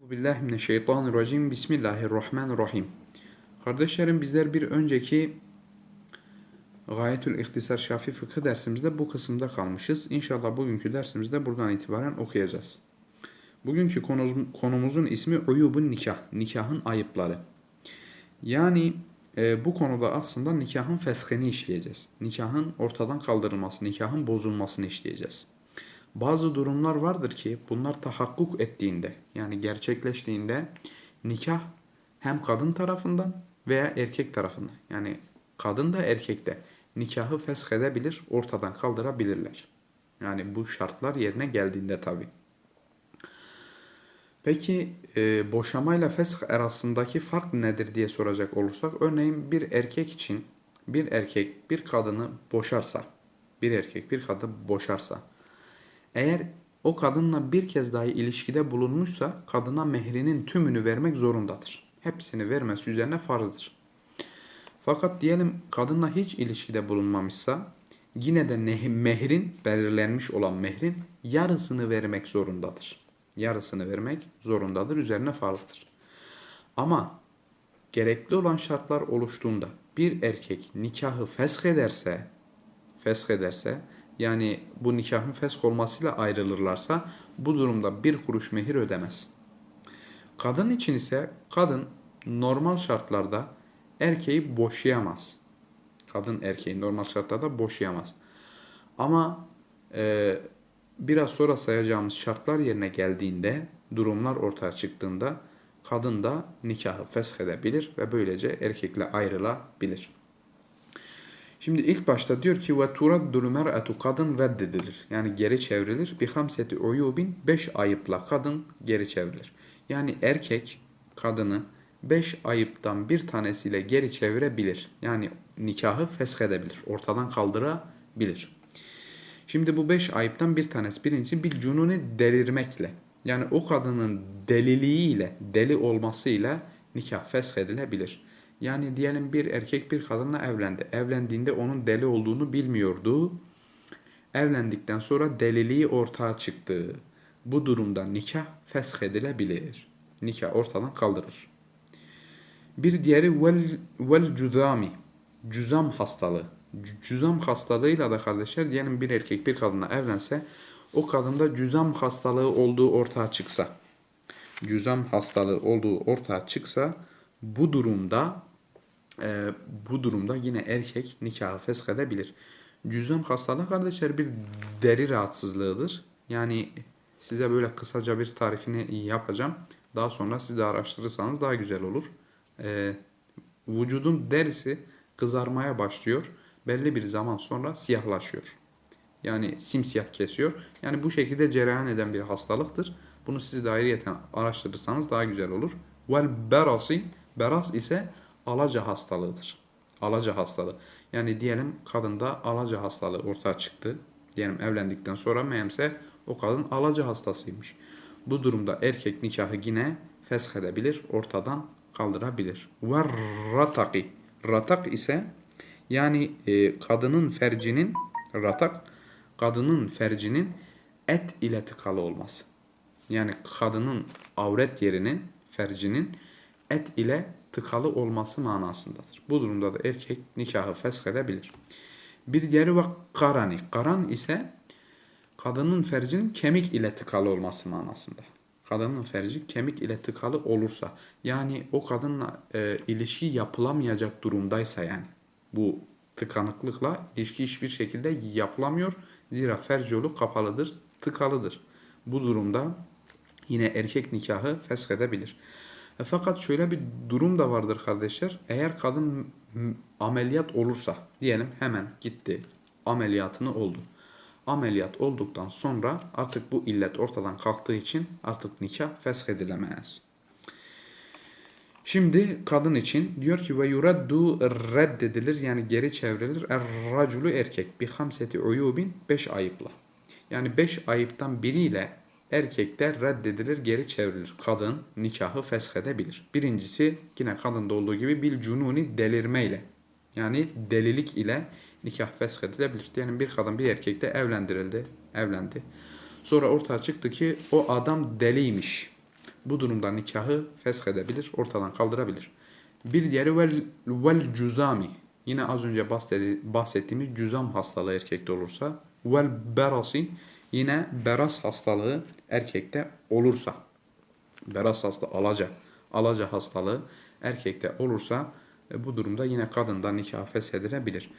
Bismillahirrahmanirrahim. Bismillahirrahmanirrahim. Kardeşlerim bizler bir önceki Gayetül İhtisar Şafi Fıkıh dersimizde bu kısımda kalmışız. İnşallah bugünkü dersimizde buradan itibaren okuyacağız. Bugünkü konumuz, konumuzun ismi Uyubun Nikah. Nikahın ayıpları. Yani e, bu konuda aslında nikahın feshini işleyeceğiz. Nikahın ortadan kaldırılması, nikahın bozulmasını işleyeceğiz. Bazı durumlar vardır ki bunlar tahakkuk ettiğinde yani gerçekleştiğinde nikah hem kadın tarafından veya erkek tarafından yani kadın da erkek de nikahı feshedebilir, ortadan kaldırabilirler. Yani bu şartlar yerine geldiğinde tabi. Peki e, boşamayla fesh arasındaki fark nedir diye soracak olursak örneğin bir erkek için bir erkek bir kadını boşarsa bir erkek bir kadını boşarsa eğer o kadınla bir kez dahi ilişkide bulunmuşsa kadına mehrinin tümünü vermek zorundadır. Hepsini vermesi üzerine farzdır. Fakat diyelim kadınla hiç ilişkide bulunmamışsa yine de mehrin belirlenmiş olan mehrin yarısını vermek zorundadır. Yarısını vermek zorundadır. Üzerine farzdır. Ama gerekli olan şartlar oluştuğunda bir erkek nikahı fesh ederse fesh ederse yani bu nikahın fesk olmasıyla ayrılırlarsa bu durumda bir kuruş mehir ödemez. Kadın için ise kadın normal şartlarda erkeği boşayamaz. Kadın erkeği normal şartlarda boşayamaz. Ama e, biraz sonra sayacağımız şartlar yerine geldiğinde, durumlar ortaya çıktığında kadın da nikahı fesh edebilir ve böylece erkekle ayrılabilir. Şimdi ilk başta diyor ki ve turaddul mer'atu kadın reddedilir. Yani geri çevrilir. Bi hamseti uyubin beş ayıpla kadın geri çevrilir. Yani erkek kadını beş ayıptan bir tanesiyle geri çevirebilir. Yani nikahı feshedebilir. Ortadan kaldırabilir. Şimdi bu beş ayıptan bir tanesi birincisi bir cununi delirmekle. Yani o kadının deliliğiyle, deli olmasıyla nikah feshedilebilir. Yani diyelim bir erkek bir kadınla evlendi. Evlendiğinde onun deli olduğunu bilmiyordu. Evlendikten sonra deliliği ortaya çıktı. Bu durumda nikah feshedilebilir. Nikah ortadan kaldırır. Bir diğeri vel, vel cüzami. Cüzam hastalığı. Cüzam hastalığıyla da kardeşler diyelim bir erkek bir kadınla evlense o kadında cüzam hastalığı olduğu ortaya çıksa cüzam hastalığı olduğu ortaya çıksa bu durumda e, bu durumda yine erkek nikahı feshedebilir. Cüzdan hastalığı kardeşler bir deri rahatsızlığıdır. Yani size böyle kısaca bir tarifini yapacağım. Daha sonra siz de araştırırsanız daha güzel olur. E, vücudun derisi kızarmaya başlıyor. Belli bir zaman sonra siyahlaşıyor. Yani simsiyah kesiyor. Yani bu şekilde cereyan eden bir hastalıktır. Bunu siz de ayrıyeten araştırırsanız daha güzel olur. Vel berasi, beras ise alaca hastalığıdır. Alaca hastalığı. Yani diyelim kadında alaca hastalığı ortaya çıktı. Diyelim evlendikten sonra meğerse o kadın alaca hastasıymış. Bu durumda erkek nikahı yine feshedebilir, ortadan kaldırabilir. Ve rataki. Ratak ise yani e, kadının fercinin ratak kadının fercinin et ile tıkalı olması. Yani kadının avret yerinin fercinin et ile tıkalı olması manasındadır. Bu durumda da erkek nikahı feshedebilir. Bir diğeri var karani. Karan ise kadının fercinin kemik ile tıkalı olması manasında. Kadının ferci kemik ile tıkalı olursa yani o kadınla e, ilişki yapılamayacak durumdaysa yani bu tıkanıklıkla ilişki hiçbir şekilde yapılamıyor. Zira ferci yolu kapalıdır, tıkalıdır. Bu durumda yine erkek nikahı feshedebilir. E fakat şöyle bir durum da vardır kardeşler. Eğer kadın ameliyat olursa diyelim hemen gitti ameliyatını oldu. Ameliyat olduktan sonra artık bu illet ortadan kalktığı için artık nikah feshedilemez. Şimdi kadın için diyor ki ve yuraddu reddedilir yani geri çevrilir er raculu erkek bi hamseti uyubin beş ayıpla. Yani beş ayıptan biriyle erkekler reddedilir, geri çevrilir. Kadın nikahı feshedebilir. Birincisi yine kadında olduğu gibi bil cununi delirmeyle. Yani delilik ile nikah feshedilebilir. Yani bir kadın bir erkekle evlendirildi, evlendi. Sonra ortaya çıktı ki o adam deliymiş. Bu durumda nikahı feshedebilir, ortadan kaldırabilir. Bir diğeri vel, vel cüzami. Yine az önce bahsettiğimiz cüzam hastalığı erkekte olursa. Vel berasi. Yine beras hastalığı erkekte olursa. Beras hasta alaca. Alaca hastalığı erkekte olursa e, bu durumda yine kadında nikah feshedilebilir.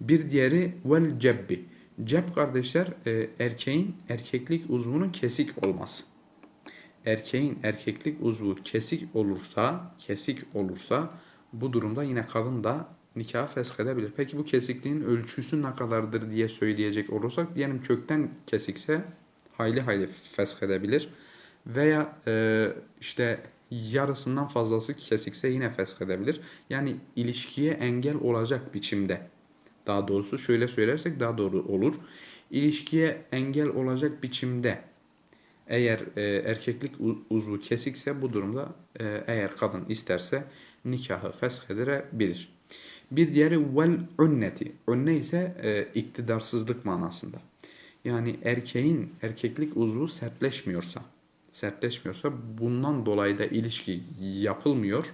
Bir diğeri vel cebbi. Ceb kardeşler e, erkeğin erkeklik uzvunun kesik olması erkeğin erkeklik uzvu kesik olursa, kesik olursa bu durumda yine kadın da nikah feshedebilir. Peki bu kesikliğin ölçüsü ne kadardır diye söyleyecek olursak diyelim kökten kesikse hayli hayli feshedebilir. Veya e, işte yarısından fazlası kesikse yine feshedebilir. Yani ilişkiye engel olacak biçimde. Daha doğrusu şöyle söylersek daha doğru olur. İlişkiye engel olacak biçimde eğer e, erkeklik uzvu kesikse bu durumda e, eğer kadın isterse nikahı feshedebilir. Bir diğeri vel ünneti. Ünne ise e, iktidarsızlık manasında. Yani erkeğin erkeklik uzvu sertleşmiyorsa, sertleşmiyorsa bundan dolayı da ilişki yapılmıyor.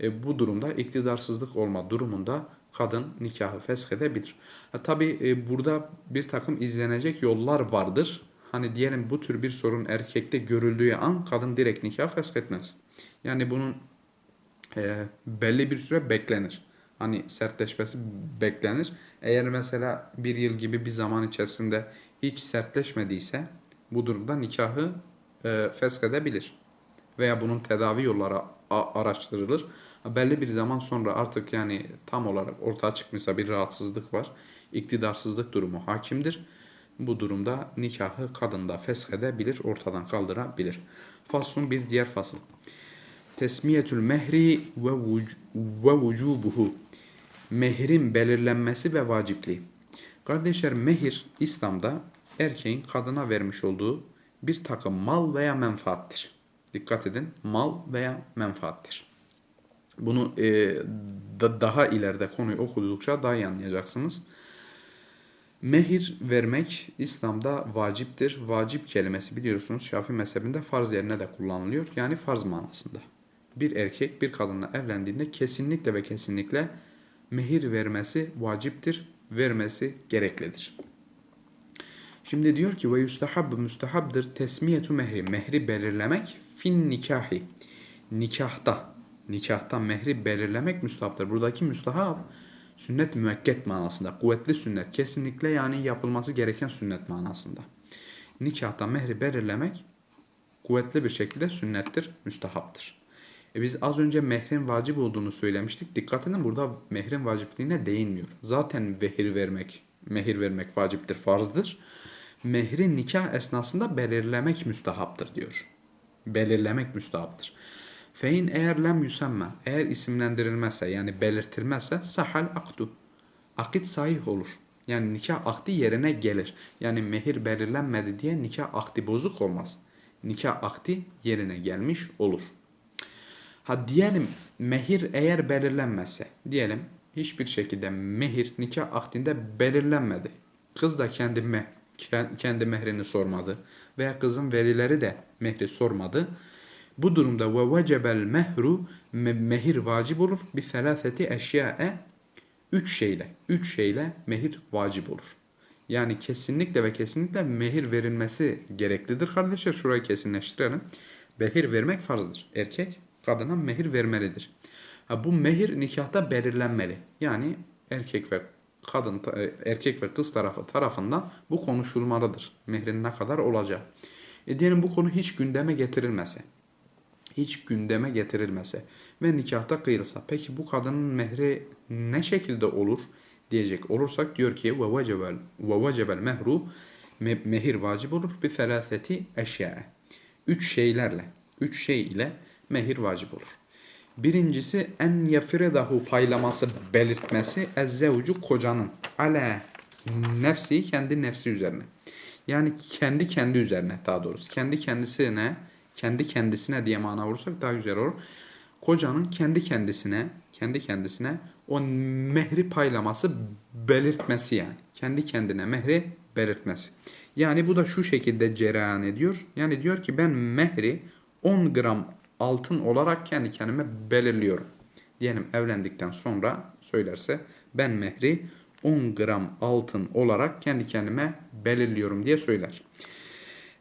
E, bu durumda iktidarsızlık olma durumunda kadın nikahı feshedebilir. Ha, tabii e, burada bir takım izlenecek yollar vardır. Hani diyelim bu tür bir sorun erkekte görüldüğü an kadın direkt nikah feshetmez. Yani bunun e, belli bir süre beklenir. Hani sertleşmesi beklenir. Eğer mesela bir yıl gibi bir zaman içerisinde hiç sertleşmediyse bu durumda nikahı e, feshedebilir. Veya bunun tedavi yolları araştırılır. Belli bir zaman sonra artık yani tam olarak ortaya çıkmışsa bir rahatsızlık var. iktidarsızlık durumu hakimdir. Bu durumda nikahı kadında feshedebilir, ortadan kaldırabilir. Faslun bir diğer fasıl. Tesmiyetül mehri ve, vuc- ve vücubuhu. Mehrin belirlenmesi ve vacipliği. Kardeşler mehir İslam'da erkeğin kadına vermiş olduğu bir takım mal veya menfaattir. Dikkat edin mal veya menfaattir. Bunu e, da, daha ileride konuyu okudukça daha iyi anlayacaksınız. Mehir vermek İslam'da vaciptir. Vacip kelimesi biliyorsunuz Şafii mezhebinde farz yerine de kullanılıyor. Yani farz manasında. Bir erkek bir kadınla evlendiğinde kesinlikle ve kesinlikle mehir vermesi vaciptir. Vermesi gereklidir. Şimdi diyor ki ve yustahab müstahabdır tesmiyetu mehri. Mehri belirlemek fin nikahi. Nikahta. Nikahta mehri belirlemek müstahaptır. Buradaki müstahap sünnet müekket manasında. Kuvvetli sünnet. Kesinlikle yani yapılması gereken sünnet manasında. Nikahta mehri belirlemek kuvvetli bir şekilde sünnettir, müstahaptır. E biz az önce mehrin vacip olduğunu söylemiştik. Dikkat edin burada mehrin vacipliğine değinmiyor. Zaten vehir vermek, mehir vermek vaciptir, farzdır. Mehri nikah esnasında belirlemek müstahaptır diyor. Belirlemek müstahaptır. Fein eğer lem yüsemme, eğer isimlendirilmezse yani belirtilmezse sahal akdu. Akit sahih olur. Yani nikah akdi yerine gelir. Yani mehir belirlenmedi diye nikah akdi bozuk olmaz. Nikah akdi yerine gelmiş olur. Ha diyelim mehir eğer belirlenmezse, diyelim hiçbir şekilde mehir nikah akdinde belirlenmedi. Kız da kendi me kendi mehrini sormadı veya kızın velileri de mehri sormadı. Bu durumda ve vecebel mehru me- mehir vacip olur bi selaseti eşyae üç şeyle üç şeyle mehir vacip olur. Yani kesinlikle ve kesinlikle mehir verilmesi gereklidir kardeşler. Şurayı kesinleştirelim. Mehir vermek farzdır. Erkek kadına mehir vermelidir. Bu mehir nikahta belirlenmeli. Yani erkek ve kadın erkek ve kız tarafı tarafından bu konuşulmalıdır. Mehrin ne kadar olacağı. E diyelim bu konu hiç gündeme getirilmese. Hiç gündeme getirilmese ve nikahta kıyılsa. Peki bu kadının mehri ne şekilde olur diyecek olursak diyor ki ve vecebel ve vecebel mehru me- mehir vacip olur bi selaseti eşya. Üç şeylerle, üç şey ile mehir vacip olur. Birincisi en yefredahu paylaması belirtmesi ezzevcu kocanın ala nefsi kendi nefsi üzerine. Yani kendi kendi üzerine daha doğrusu. Kendi kendisine kendi kendisine diye mana vurursak daha güzel olur. Kocanın kendi kendisine kendi kendisine o mehri paylaması belirtmesi yani. Kendi kendine mehri belirtmesi. Yani bu da şu şekilde cereyan ediyor. Yani diyor ki ben mehri 10 gram altın olarak kendi kendime belirliyorum. Diyelim evlendikten sonra söylerse ben mehri 10 gram altın olarak kendi kendime belirliyorum diye söyler.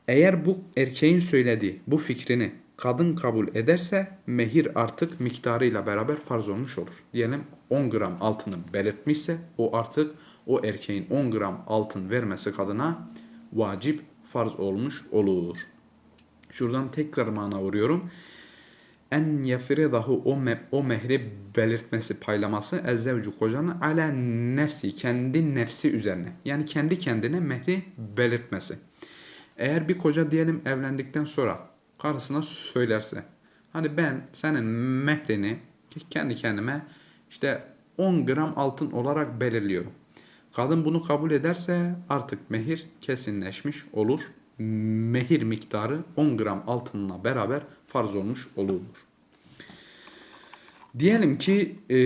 Eğer bu erkeğin söylediği bu fikrini kadın kabul ederse mehir artık miktarıyla beraber farz olmuş olur. Diyelim 10 gram altını belirtmişse o artık o erkeğin 10 gram altın vermesi kadına vacip farz olmuş olur. Şuradan tekrar mana vuruyorum. En yefridahu o, me, o mehri belirtmesi, paylaması ezzevcu kocanın ala nefsi, kendi nefsi üzerine. Yani kendi kendine mehri belirtmesi. Eğer bir koca diyelim evlendikten sonra karısına söylerse hani ben senin mehrini kendi kendime işte 10 gram altın olarak belirliyorum. Kadın bunu kabul ederse artık mehir kesinleşmiş olur. Mehir miktarı 10 gram altınla beraber farz olmuş olur. Diyelim ki e,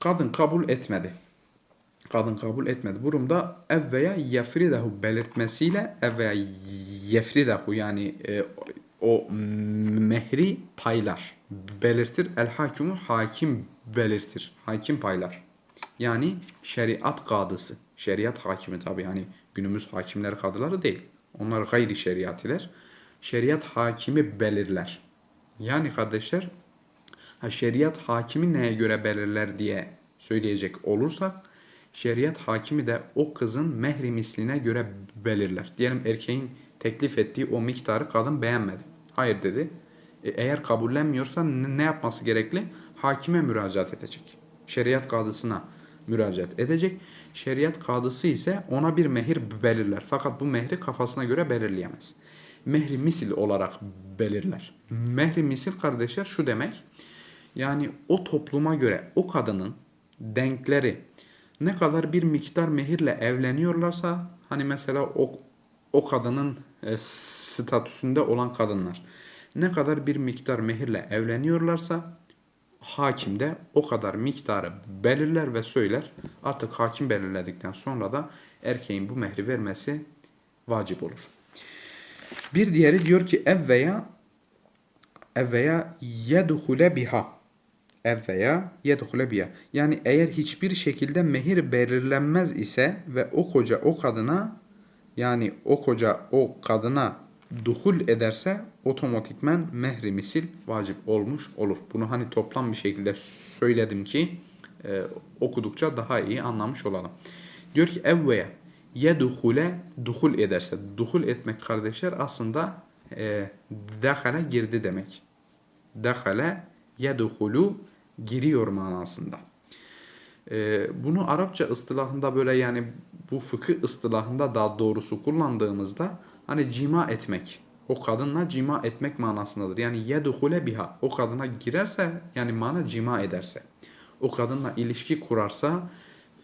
kadın kabul etmedi. Kadın kabul etmedi. Durumda ev veya yefridahu belirtmesiyle ev veya yefridahu yani e, o mehri paylar. Belirtir. El hakimu hakim belirtir. Hakim paylar. Yani şeriat kadısı. Şeriat hakimi tabi yani günümüz hakimler kadıları değil. Onlar gayri şeriatiler. Şeriat hakimi belirler. Yani kardeşler ha, şeriat hakimi neye göre belirler diye söyleyecek olursak şeriat hakimi de o kızın mehri misline göre belirler. Diyelim erkeğin teklif ettiği o miktarı kadın beğenmedi. Hayır dedi. E, eğer kabullenmiyorsa ne yapması gerekli? Hakime müracaat edecek. Şeriat kadısına müracaat edecek. Şeriat kadısı ise ona bir mehir belirler. Fakat bu mehri kafasına göre belirleyemez. Mehri misil olarak belirler. Mehri misil kardeşler şu demek. Yani o topluma göre o kadının denkleri ne kadar bir miktar mehirle evleniyorlarsa hani mesela o o kadının e, statüsünde olan kadınlar ne kadar bir miktar mehirle evleniyorlarsa hakim de o kadar miktarı belirler ve söyler. Artık hakim belirledikten sonra da erkeğin bu mehri vermesi vacip olur. Bir diğeri diyor ki ev veya ev biha ev veya yedhule biha. Yani eğer hiçbir şekilde mehir belirlenmez ise ve o koca o kadına yani o koca o kadına duhul ederse otomatikmen mehri misil vacip olmuş olur. Bunu hani toplam bir şekilde söyledim ki e, okudukça daha iyi anlamış olalım. Diyor ki evveya yeduhule duhul ederse. Duhul etmek kardeşler aslında e, dehale girdi demek. Dehale yeduhulu giriyor manasında. E, bunu Arapça ıstılahında böyle yani bu fıkıh ıstılahında daha doğrusu kullandığımızda hani cima etmek, o kadınla cima etmek manasındadır. Yani yeduhule biha, o kadına girerse yani mana cima ederse, o kadınla ilişki kurarsa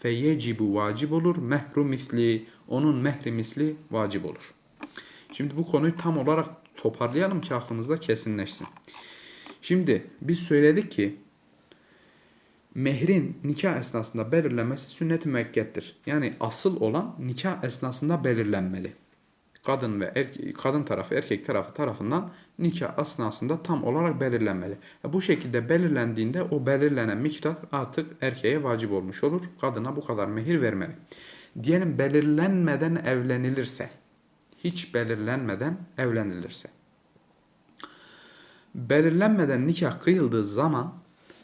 feyecibu vacip olur, mehru misli, onun mehri misli vacip olur. Şimdi bu konuyu tam olarak toparlayalım ki aklımızda kesinleşsin. Şimdi biz söyledik ki mehrin nikah esnasında belirlenmesi sünnet-i müekkettir. Yani asıl olan nikah esnasında belirlenmeli. Kadın ve erke kadın tarafı erkek tarafı tarafından nikah esnasında tam olarak belirlenmeli. Bu şekilde belirlendiğinde o belirlenen miktar artık erkeğe vacip olmuş olur. Kadına bu kadar mehir vermeli. Diyelim belirlenmeden evlenilirse, hiç belirlenmeden evlenilirse. Belirlenmeden nikah kıyıldığı zaman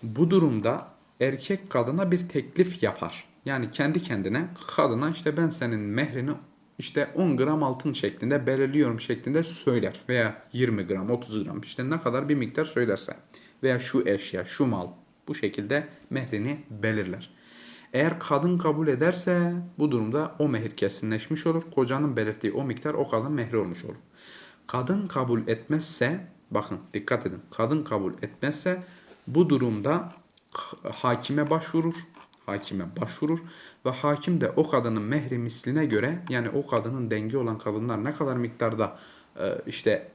bu durumda erkek kadına bir teklif yapar. Yani kendi kendine kadına işte ben senin mehrini işte 10 gram altın şeklinde belirliyorum şeklinde söyler. Veya 20 gram, 30 gram işte ne kadar bir miktar söylerse. Veya şu eşya, şu mal bu şekilde mehrini belirler. Eğer kadın kabul ederse bu durumda o mehir kesinleşmiş olur. Kocanın belirttiği o miktar o kadın mehri olmuş olur. Kadın kabul etmezse bakın dikkat edin. Kadın kabul etmezse bu durumda hakime başvurur. Hakime başvurur ve hakim de o kadının mehri misline göre yani o kadının dengi olan kadınlar ne kadar miktarda e, işte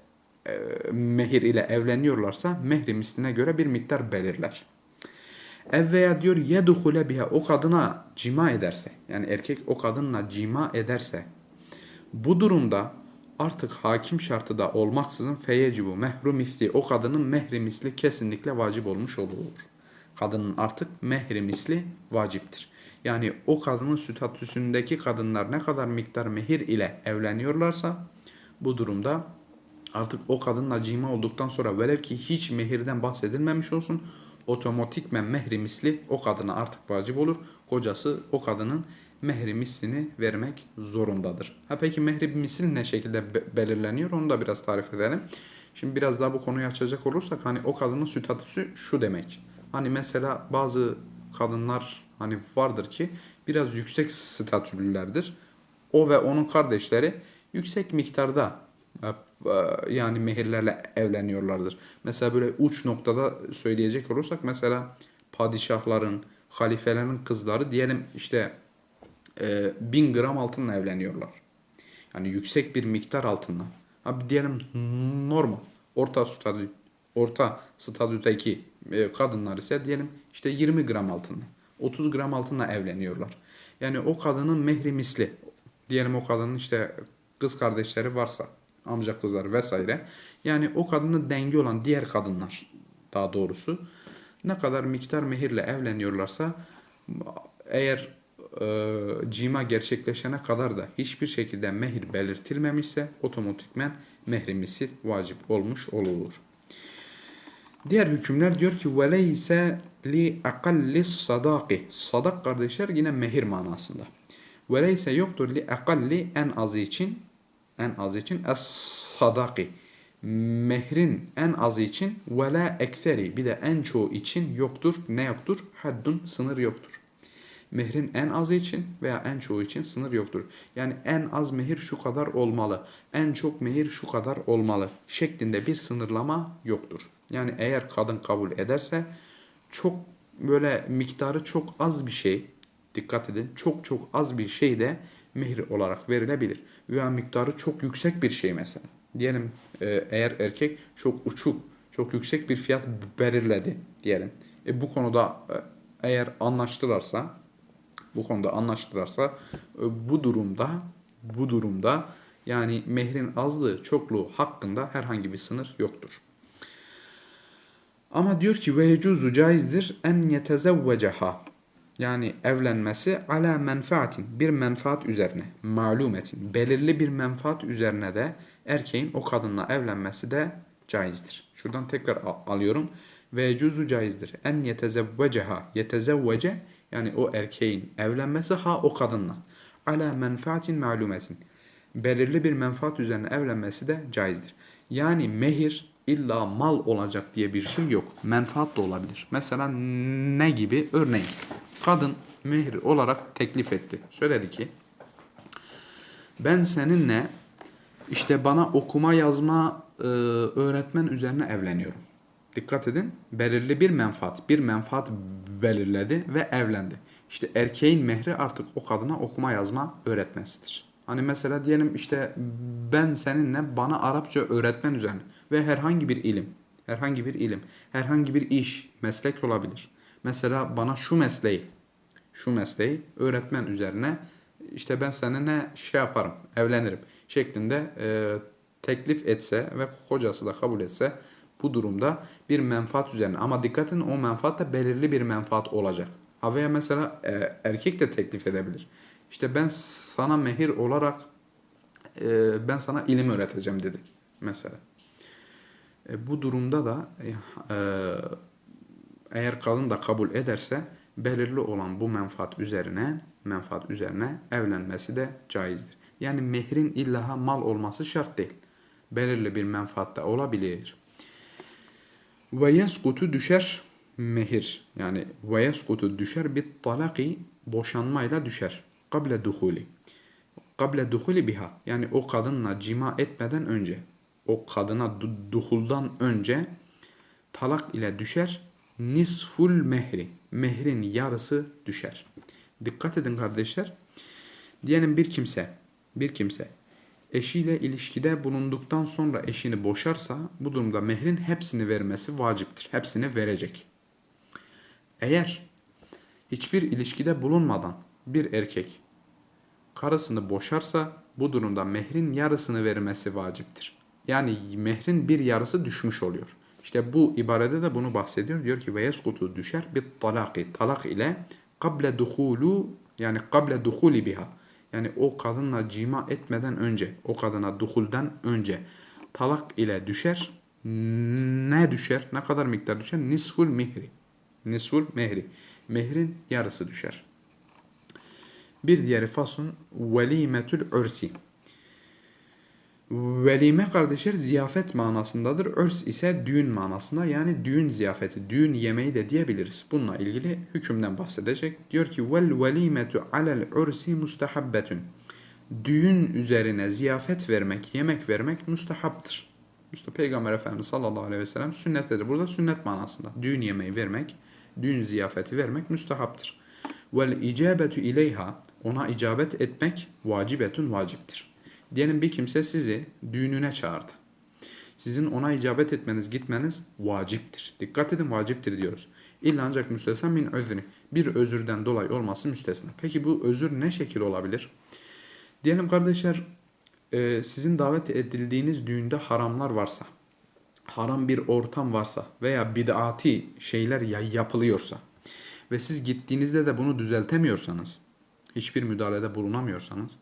e, mehir ile evleniyorlarsa mehri misline göre bir miktar belirler. Ev diyor yeduhule biha o kadına cima ederse yani erkek o kadınla cima ederse bu durumda artık hakim şartı da olmaksızın feyecibu mehru misli o kadının mehri misli kesinlikle vacip olmuş olur. Kadının artık mehri misli vaciptir. Yani o kadının statüsündeki kadınlar ne kadar miktar mehir ile evleniyorlarsa bu durumda artık o kadınla cima olduktan sonra velev ki hiç mehirden bahsedilmemiş olsun otomatikmen mehri misli o kadına artık vacip olur. Kocası o kadının mehri mislini vermek zorundadır. Ha peki mehri misli ne şekilde be- belirleniyor onu da biraz tarif edelim. Şimdi biraz daha bu konuyu açacak olursak hani o kadının statüsü şu demek. Hani mesela bazı kadınlar hani vardır ki biraz yüksek statülülerdir. O ve onun kardeşleri yüksek miktarda e, e, yani mehirlerle evleniyorlardır. Mesela böyle uç noktada söyleyecek olursak mesela padişahların, halifelerin kızları diyelim işte e, 1000 gram altınla evleniyorlar. Yani yüksek bir miktar altınla. Abi diyelim normal orta statü orta statüdeki e, kadınlar ise diyelim işte 20 gram altınla 30 gram altınla evleniyorlar. Yani o kadının mehri misli. Diyelim o kadının işte kız kardeşleri varsa amca kızları vesaire. Yani o kadının dengi olan diğer kadınlar daha doğrusu ne kadar miktar mehirle evleniyorlarsa eğer e, cima gerçekleşene kadar da hiçbir şekilde mehir belirtilmemişse otomatikmen mehri misir vacip olmuş olur. Diğer hükümler diyor ki li akalli sadaki. Sadak kardeşler yine mehir manasında. Veleyse yoktur akalli en azı için en azı için es sadaki. Mehrin en azı için ve la bir de en çoğu için yoktur. Ne yoktur? Haddun sınır yoktur. Mehrin en azı için veya en çoğu için sınır yoktur. Yani en az mehir şu kadar olmalı, en çok mehir şu kadar olmalı şeklinde bir sınırlama yoktur. Yani eğer kadın kabul ederse çok böyle miktarı çok az bir şey, dikkat edin çok çok az bir şey de mehir olarak verilebilir. Veya miktarı çok yüksek bir şey mesela. Diyelim e, eğer erkek çok uçuk, çok yüksek bir fiyat belirledi diyelim. E, bu konuda e, eğer anlaştılarsa bu konuda anlaştılarsa e, bu durumda bu durumda yani mehrin azlığı çokluğu hakkında herhangi bir sınır yoktur. Ama diyor ki ve yecuzu caizdir en yetezevveceha yani evlenmesi ala menfaatin bir menfaat üzerine malumetin belirli bir menfaat üzerine de erkeğin o kadınla evlenmesi de caizdir. Şuradan tekrar al- alıyorum. Ve yecuzu caizdir. En yetezevveceha yetezevvece yani o erkeğin evlenmesi ha o kadınla. Ala menfaatin malumetin. Belirli bir menfaat üzerine evlenmesi de caizdir. Yani mehir illa mal olacak diye bir şey yok. Menfaat da olabilir. Mesela ne gibi? Örneğin kadın mehir olarak teklif etti. Söyledi ki ben seninle işte bana okuma yazma e, öğretmen üzerine evleniyorum. Dikkat edin. Belirli bir menfaat, bir menfaat belirledi ve evlendi. İşte erkeğin mehri artık o kadına okuma yazma öğretmesidir. Hani mesela diyelim işte ben seninle bana Arapça öğretmen üzerine ve herhangi bir ilim, herhangi bir ilim, herhangi bir iş, meslek olabilir. Mesela bana şu mesleği, şu mesleği öğretmen üzerine işte ben seninle şey yaparım, evlenirim şeklinde e, teklif etse ve kocası da kabul etse bu durumda bir menfaat üzerine ama dikkatin o menfaat da belirli bir menfaat olacak. Ha veya mesela e, erkek de teklif edebilir. İşte ben sana mehir olarak e, ben sana ilim öğreteceğim dedi mesela. E, bu durumda da e, eğer kadın da kabul ederse belirli olan bu menfaat üzerine menfaat üzerine evlenmesi de caizdir. Yani mehrin illaha mal olması şart değil. Belirli bir menfaat da olabilir. Ve yeskutu düşer mehir. Yani ve yeskutu düşer bir talaki boşanmayla düşer. Kable duhuli. Kable duhuli biha. Yani o kadınla cima etmeden önce. O kadına du- duhuldan önce talak ile düşer. Nisful mehri. Mehrin yarısı düşer. Dikkat edin kardeşler. Diyelim bir kimse, bir kimse eşiyle ilişkide bulunduktan sonra eşini boşarsa bu durumda mehrin hepsini vermesi vaciptir. Hepsini verecek. Eğer hiçbir ilişkide bulunmadan bir erkek karısını boşarsa bu durumda mehrin yarısını vermesi vaciptir. Yani mehrin bir yarısı düşmüş oluyor. İşte bu ibarede de bunu bahsediyor. Diyor ki ve yeskutu düşer bir talaki. Talak ile kable duhulu yani kable duhuli biha. Yani o kadınla cima etmeden önce, o kadına duhulden önce talak ile düşer. Ne düşer? Ne kadar miktar düşer? Nisful mihri. Nisful mehri. Mehrin yarısı düşer. Bir diğeri faslun velimetül ursi. Velime kardeşler ziyafet manasındadır. Örs ise düğün manasında yani düğün ziyafeti, düğün yemeği de diyebiliriz. Bununla ilgili hükümden bahsedecek. Diyor ki vel velimetu alel ursi mustahabbetun. Düğün üzerine ziyafet vermek, yemek vermek müstehaptır. İşte Peygamber Efendimiz sallallahu aleyhi ve sellem sünnettedir. Burada sünnet manasında. Düğün yemeği vermek, düğün ziyafeti vermek müstehaptır. Vel icabetu ileyha ona icabet etmek vacibetun vaciptir. Diyelim bir kimse sizi düğününe çağırdı. Sizin ona icabet etmeniz, gitmeniz vaciptir. Dikkat edin vaciptir diyoruz. İlla ancak müstesna min özrü. Bir özürden dolayı olması müstesna. Peki bu özür ne şekil olabilir? Diyelim kardeşler e, sizin davet edildiğiniz düğünde haramlar varsa, haram bir ortam varsa veya bid'ati şeyler ya- yapılıyorsa ve siz gittiğinizde de bunu düzeltemiyorsanız, hiçbir müdahalede bulunamıyorsanız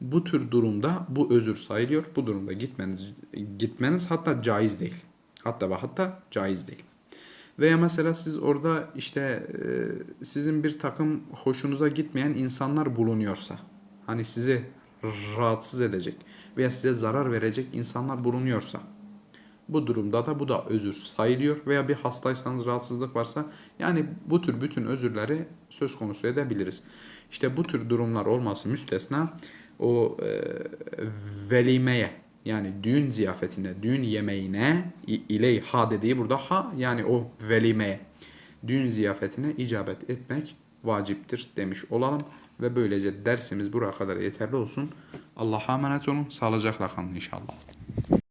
bu tür durumda bu özür sayılıyor. Bu durumda gitmeniz gitmeniz hatta caiz değil. Hatta ve hatta caiz değil. Veya mesela siz orada işte e, sizin bir takım hoşunuza gitmeyen insanlar bulunuyorsa, hani sizi rahatsız edecek veya size zarar verecek insanlar bulunuyorsa, bu durumda da bu da özür sayılıyor veya bir hastaysanız rahatsızlık varsa yani bu tür bütün özürleri söz konusu edebiliriz. İşte bu tür durumlar olması müstesna o e, velimeye yani düğün ziyafetine, düğün yemeğine i- ileyha dediği burada ha yani o velimeye düğün ziyafetine icabet etmek vaciptir demiş olalım ve böylece dersimiz buraya kadar yeterli olsun. Allah'a emanet olun. Sağlıcakla kalın inşallah.